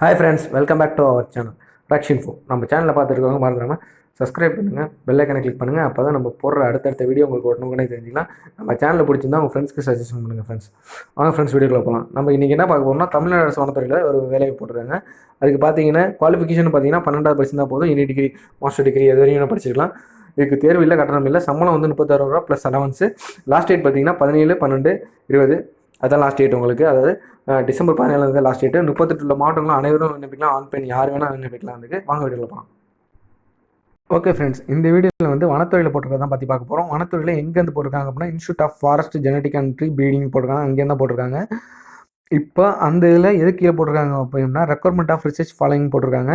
Hi friends welcome back to our channel ரக்ஷின் ஃபோ நம்ம சேனலில் பார்த்துருக்கவங்க மறந்துடாமல் சப்ஸ்கிரைப் பண்ணுங்கள் பெல்லைக்கனை கிளிக் பண்ணுங்கள் அப்போ தான் நம்ம போடுற அடுத்தடுத்த வீடியோ உங்களுக்கு உடனுக்குனே தெரிஞ்சிக்கலாம். நம்ம சேனலில் பிடிச்சிருந்தா உங்கள் ஃப்ரெண்ட்ஸ்க்கு சஜஷன் பண்ணுங்கள் ஃப்ரெண்ட்ஸ் வாங்க ஃப்ரெண்ட்ஸ் வீடியோக்குள்ள போகலாம் நம்ம இன்றைக்கி என்ன பார்க்க போகிறோம்னா தமிழ்நாடு அரசு வனத்துறையில் ஒரு வேலையை போட்டுருக்காங்க. அதுக்கு பார்த்தீங்கன்னா குவாலிஃபிகேஷன் பார்த்தீங்கன்னா பன்னெண்டாவது படிச்சிருந்தா போதும். இனி டிகிரி மாஸ்டர் டிகிரி எது வரையும் படிச்சிக்கலாம் இதுக்கு தேர்வு இல்லை கட்டணம் இல்லை. சம்பளம் வந்து முப்பத்தாறு ரூபா ப்ளஸ் அலவன்ஸு லாஸ்ட் டேட் பார்த்தீங்கன்னா பதினேழு பன்னெண்டு இருபது. அதுதான் லாஸ்ட் டேட் உங்களுக்கு. அதாவது டிசம்பர் பதினேழு லாஸ்ட் டேட்டு முப்பத்தெட்டுல மாவட்டங்களும் அனைவரும் விண்ணப்பிக்கலாம் ஆன் பெண் யார் வேணால் விண்ணப்பிக்கலாம் அதுக்கு. வாங்க வீடியோவில் போகலாம் ஓகே ஃப்ரெண்ட்ஸ் இந்த வீடியோவில் வந்து வனத்துறையில் போட்டிருக்கதான் பற்றி பார்க்க போகிறோம் வனத்துறையில் எங்கேருந்து போட்டிருக்காங்க அப்படின்னா institute of forest genetic and tree breeding போட்டிருக்காங்க. அங்கேருந்து தான் போட்டிருக்காங்க. இப்போ அந்த இதில் எது கீழே போட்டிருக்காங்க அப்படின்னா ரெக்குவயர்மெண்ட் ஆஃப் ரிசர்ச் ஃபாலோயிங் போட்டிருக்காங்க.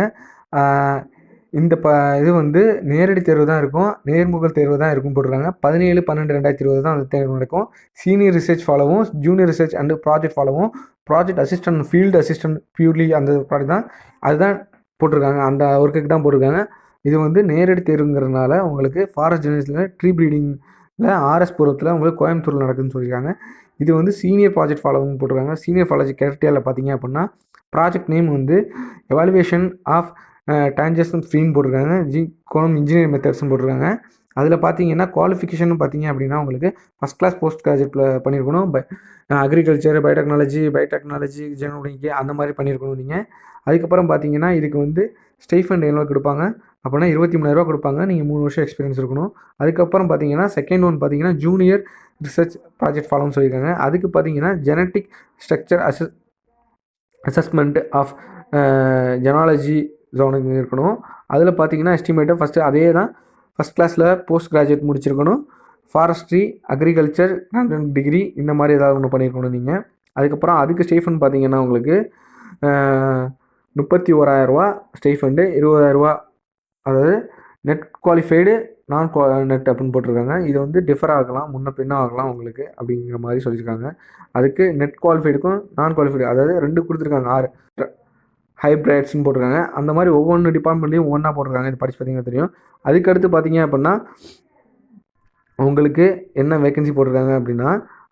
இந்த ப இது வந்து நேரடி தேர்வு தான் இருக்கும். நேர்முக தேர்வு தான் இருக்கும் போட்டுருக்காங்க. பதினேழு பன்னெண்டு ரெண்டாயிரத்தி இருபது தான் அந்த தேர்வு நடக்கும். சீனியர் ரிசர்ச் ஃபாலோவும் junior research and project ஃபாலோவும் project assistant field assistant purely அந்த ப்ராஜெக்ட் தான். அதுதான் போட்டிருக்காங்க. அந்த ஒர்க்குக்கு தான் போட்டிருக்காங்க. இது வந்து நேரடி தேர்வுங்கிறதுனால உங்களுக்கு ஃபாரஸ்ட் ஜெனரேஷனில் ட்ரீ ப்ரீடிங்கில் ஆர்எஸ் புரத்தில் உங்களுக்கு கோயம்புத்தூரில் நடக்குதுன்னு சொல்லியிருக்காங்க. இது வந்து சீனியர் ப்ராஜெக்ட் ஃபாலோவும் போட்டிருக்காங்க. சீனியர் ஃபாலோஜி கேரக்டரியில் பார்த்தீங்க அப்படின்னா ப்ராஜெக்ட் நேம் வந்து எவாலுவேஷன் ஆஃப் டான்ஜஸ்டன் ஃப்ரீன்னு போட்டிருக்காங்க. ஜி கோலம் இன்ஜினியரிங் மெத்தட்ஸ்னு போட்டிருக்காங்க. அதில் பார்த்தீங்கன்னா குவாலிஃபிகேஷன் பார்த்தீங்க அப்படின்னா உங்களுக்கு ஃபஸ்ட் கிளாஸ் போஸ்ட் கிராஜுவேட்டில் பண்ணியிருக்கணும் by agriculture biotechnology biotechnology generic அந்த மாதிரி பண்ணியிருக்கணும் நீங்கள் அதுக்கப்புறம் பார்த்தீங்கன்னா இதுக்கு வந்து ஸ்டைஃபண்ட் எவ்வளோ கொடுப்பாங்க? அப்படின்னா இருபத்தி மூணாயிரரூவா கொடுப்பாங்க. நீங்கள் மூணு வருஷம் எக்ஸ்பீரியன்ஸ் இருக்கணும். அதுக்கப்புறம் பார்த்தீங்கன்னா செகண்ட் ஒன் பார்த்தீங்கன்னா ஜூனியர் ரிசர்ச் ப்ராஜெக்ட் ஃபாலோன்னு சொல்லியிருக்காங்க. அதுக்கு பார்த்தீங்கன்னா genetic structure assess assessment of ஜெனாலஜி ஜோனுக்கு இருக்கணும். அதில் பார்த்தீங்கன்னா எஸ்டிமேட்டு ஃபஸ்ட்டு அதே தான் ஃபஸ்ட் கிளாஸில் போஸ்ட் கிராஜுவேட் முடிச்சிருக்கணும். ஃபாரஸ்ட்ரி அக்ரிகல்ச்சர் டிகிரி இந்த மாதிரி ஏதாவது ஒன்று பண்ணியிருக்கணும் நீங்கள் அதுக்கப்புறம் அதுக்கு ஸ்டேஃபன் பார்த்தீங்கன்னா உங்களுக்கு முப்பத்தி ஓராயிரரூவா ஸ்டேஃபண்டு இருபதாயிரரூவா அதாவது நெட் குவாலிஃபைடு நான் குவா நெட் அப்படின்னு போட்டிருக்காங்க. இது வந்து டிஃபர் ஆகலாம் முன்ன பின்ன ஆகலாம் உங்களுக்கு அப்படிங்கிற மாதிரி சொல்லியிருக்காங்க. அதுக்கு நெட் குவாலிஃபைடுக்கும் நான் குவாலிஃபைடு அதாவது ரெண்டு கொடுத்துருக்காங்க ஆறு. ஹைப்ரைட்ஸ்னு போட்டிருக்காங்க. அந்த மாதிரி ஒவ்வொன்று டிபார்ட்மெண்ட்லேயும் ஒவ்வொன்றா போட்டிருக்காங்க. இது படிச்சு பார்த்தீங்கன்னா தெரியும். அதுக்கடுத்து பார்த்தீங்க அப்படின்னா உங்களுக்கு என்ன வேகன்சி போட்டிருக்காங்க அப்படின்னா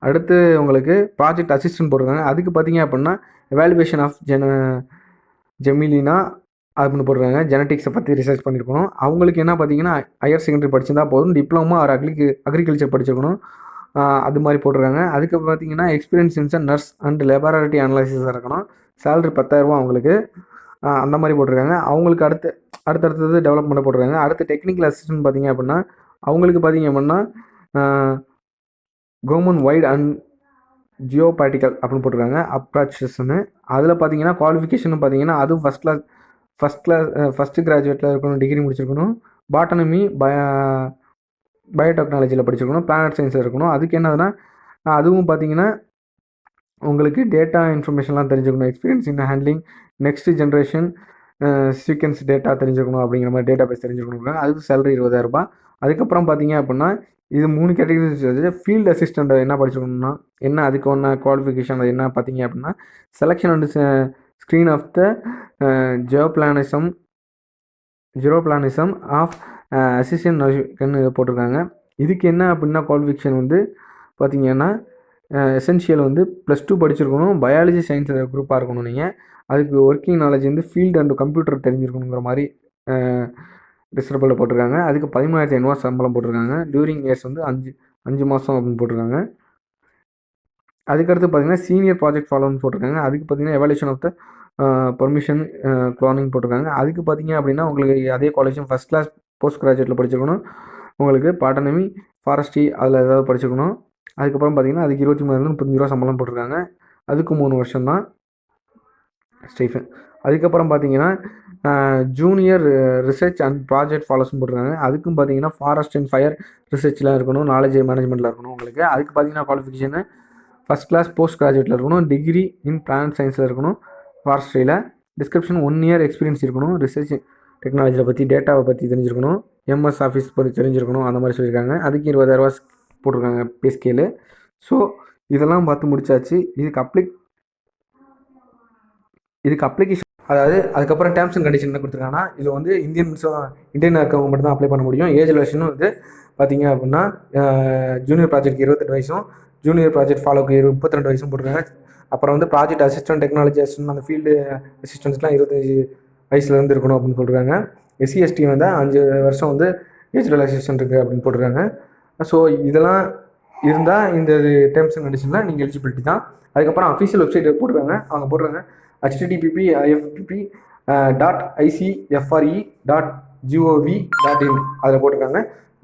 அடுத்து உங்களுக்கு ப்ராஜெக்ட் அசிஸ்டன்ட் போட்டிருக்காங்க. அதுக்கு பார்த்தீங்க அப்படின்னா எவாலுவேஷன் ஆஃப் ஜென ஜெமிலினா அப்படின்னு போட்டிருக்காங்க. ஜெனட்டிக்ஸை பற்றி ரிசர்ச் பண்ணியிருக்கணும் அவங்களுக்கு என்ன பார்த்தீங்கன்னா ஹையர் செகண்டரி படிச்சிருந்தா போதும். டிப்ளமோ ஆர் அக்ரி அக்ரிகல்ச்சர் படிச்சிருக்கணும். அது மாதிரி போட்டிருக்காங்க. அதுக்கு பார்த்தீங்கன்னா எக்ஸ்பீரியன்ஸ் இன்சன் நர்ஸ் அண்ட் லெபார்டரி அனலைசிஸ் இருக்கணும். சேலரி பத்தாயிரரூபா அவங்களுக்கு. அந்த மாதிரி போட்டிருக்காங்க. அவங்களுக்கு அடுத்து அடுத்தடுத்தது டெவலப்மெண்ட் போட்டிருக்காங்க. அடுத்து டெக்னிக்கல் அசிஸ்டன்ட் பார்த்தீங்க அப்படின்னா அவங்களுக்கு பார்த்தீங்க அப்படின்னா கவர்மெண்ட் வைட் அண்ட் ஜியோபாட்டிக்கல் அப்படின்னு போட்டிருக்காங்க. அப்ராச்சஸ்ன்னு அதில் பார்த்தீங்கன்னா குவாலிஃபிகேஷன் பார்த்தீங்கன்னா அதுவும் first class first class first கிராஜுவேட்டில் இருக்கணும் டிகிரி முடிச்சிருக்கணும். பாட்டனமி பய பயோடெக்னாலஜியில் படிச்சிருக்கணும் பிளானட் சயின்ஸில் இருக்கணும். அதுக்கு என்னதுன்னா அதுவும் பார்த்தீங்கன்னா உங்களுக்கு டேட்டா இன்ஃபர்மேஷன்லாம் தெரிஞ்சுக்கணும். Experience in handling next generation sequence data தெரிஞ்சுக்கணும் அப்படிங்கிற மாதிரி டேட்டா பேஸ் தெரிஞ்சுக்கணும் அதுக்கு சேலரி இருபதாயிரரூபா அதுக்கப்புறம் பார்த்தீங்க அப்படின்னா இது மூணு கேட்டகரிஸ் ஃபீல்டு அசிஸ்டண்ட் என்ன படிச்சுக்கணும்னா என்ன அதுக்கு ஒன்றா குவாலிஃபிகேஷன் அது என்ன பார்த்தீங்க அப்படின்னா selection and screen of the ஜியோபிளானிசம் ஜீரோபிளானிசம் ஆஃப் அசிஸ்டன்ட் இது போட்டிருக்காங்க. இதுக்கு என்ன அப்படின்னா குவாலிஃபிகேஷன் வந்து பார்த்திங்கன்னா எசென்ஷியல் வந்து ப்ளஸ் டூ படிச்சிருக்கணும் பயாலஜி சயின்ஸ் குரூப்பாக இருக்கணும் நீங்கள் அதுக்கு ஒர்க்கிங் நாலேஜ் வந்து ஃபீல்டு அண்ட் கம்ப்யூட்டர் தெரிஞ்சிருக்கணுங்கிற மாதிரி டிஸ்டர்பில் போட்டிருக்காங்க. அதுக்கு பதிமூணாயிரத்தி ஐநூறுவா சம்பளம் போட்டிருக்காங்க. டியூரிங் இயர்ஸ் வந்து அஞ்சு அஞ்சு மாதம் அப்படின்னு போட்டிருக்காங்க. அதுக்கடுத்து பார்த்தீங்கன்னா சீனியர் ப்ராஜெக்ட் ஃபாலோன்னு போட்டிருக்காங்க. அதுக்கு பார்த்தீங்கன்னா evaluation of the permission cloning போட்டிருக்காங்க. அதுக்கு பார்த்தீங்க அப்படின்னா உங்களுக்கு அதே காலேஜும் ஃபஸ்ட் கிளாஸ் போஸ்ட் கிராஜுவேட்டில் படிச்சிருக்கணும். உங்களுக்கு பாட்டனமி ஃபாரஸ்ட்ரி அதில் ஏதாவது படிச்சிருக்கணும். அதுக்கப்புறம் பார்த்தீங்கன்னா அதுக்கு இருபத்தி மூணுலேருந்து முப்பத்தஞ்சு ரூபா சம்பளம் போட்டிருக்காங்க. அதுக்கு மூணு வருஷம் தான் ஸ்டீஃபன் அதுக்கப்புறம் பார்த்தீங்கன்னா ஜூனியர் ரிசர்ச் அண்ட் ப்ராஜெக்ட் ஃபாலோஸ்னு போட்டிருக்காங்க. அதுக்கும் பார்த்தீங்கன்னா ஃபாரஸ்ட் அண்ட் ஃபயர் ரிசர்ச்லாம் இருக்கணும். நாலேஜ் மேனேஜ்மெண்ட்டில் இருக்கணும் உங்களுக்கு. அதுக்கு பார்த்தீங்கன்னா குவாலிஃபிகேஷனு ஃபஸ்ட் கிளாஸ் போஸ்ட் கிராஜுவேட்டில் இருக்கணும். டிகிரி இன் பிளான் சயின்ஸில் இருக்கணும். ஃபாரஸ்ட்ரியில் டிஸ்கிரிப்ஷன் ஒன் இயர் எக்ஸ்பீரியன்ஸ் இருக்கணும். ரிசர்ச் டெக்னாலஜியை பற்றி டேட்டாவை பற்றி தெரிஞ்சிருக்கணும். எம்எஸ் ஆஃபீஸ் பற்றி தெரிஞ்சிருக்கணும். அந்த மாதிரி சொல்லியிருக்காங்க. அதுக்கு இருபதாயிரரூவா போட்டிருக்காங்க பேஸ்கேலு ஸோ இதெல்லாம் பார்த்து முடிச்சாச்சு. இதுக்கு அப்ளிக் இதுக்கு அப்ளிகேஷன் அதாவது அதுக்கப்புறம் டேர்ம்ஸ் அண்ட் கண்டிஷன் என்ன கொடுத்துருக்காங்கன்னா இது வந்து இந்தியன் இந்தியன் அக்கௌண்ட் மட்டும் தான் அப்ளை பண்ண முடியும். ஏஜ் ரிலேஷனும் வந்து பார்த்தீங்க அப்படின்னா ஜூனியர் ப்ராஜெக்ட்க்கு இருபத்தெட்டு வயசும் ஜூனியர் ப்ராஜெக்ட் ஃபாலோக்கு இரு முப்பத்தி ரெண்டு வயசும் போட்டிருக்காங்க. அப்புறம் வந்து ப்ராஜெக்ட் அசிஸ்டன்ட் டெக்னாலஜி அசிஸ்டன்ட் அந்த ஃபீல்டு அசிஸ்டன்ஸ்லாம் இருபத்தஞ்சி வயசுலேருந்து இருக்கணும் அப்படின்னு போட்டிருக்காங்க எஸ்சி எஸ்டி வந்து அஞ்சு வருஷம் வந்து ஏஜ் ரிலாக்ஸேஷன் இருக்குது அப்படின்னு போட்டிருக்காங்க. ஸோ இதெல்லாம் இருந்தால் இந்த டேர்ம்ஸ் அண்ட் கண்டிஷனில் நீங்கள் எலிஜிபிலிட்டி தான். அதுக்கப்புறம் அஃபீஷியல் வெப்சைட் போட்டிருக்காங்க. அவங்க போடுறாங்க HTTP IFB dot ICFRE dot gov dot in அதில் போட்டிருக்காங்க.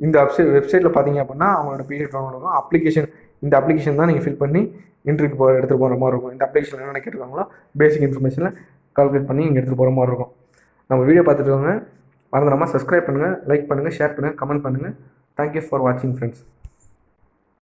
இந்த வெப்சைட் வெப்சைட்டில் பார்த்தீங்க அப்படின்னா அவங்களோட பிடிஎஃப் டவுன்லோட் இருக்கும் அப்ளிகேஷன் இந்த அப்ளிகேஷன் தான் நீங்கள் ஃபில் பண்ணி இன்டர்வியூக்கு போகிற எடுத்துகிட்டு போகிற மாதிரி இருக்கும். இந்த அப்ளிகேஷன் என்னென்ன கேட்டிருக்காங்களோ பேசிக் இன்ஃபர்மேஷனில் கால்குலேட் பண்ணி இங்கே எடுத்துகிட்டு போகிற மாதிரி இருக்கும். நம்ம வீடியோ பார்த்துட்டு இருக்கோங்க மறந்துடாமல் சப்ஸ்கிரைப் பண்ணுங்கள் லைக் பண்ணுங்கள் ஷேர் பண்ணுங்கள் கமெண்ட் பண்ணுங்கள் தேங்க்யூ ஃபார் வாட்சிங் ஃப்ரெண்ட்ஸ்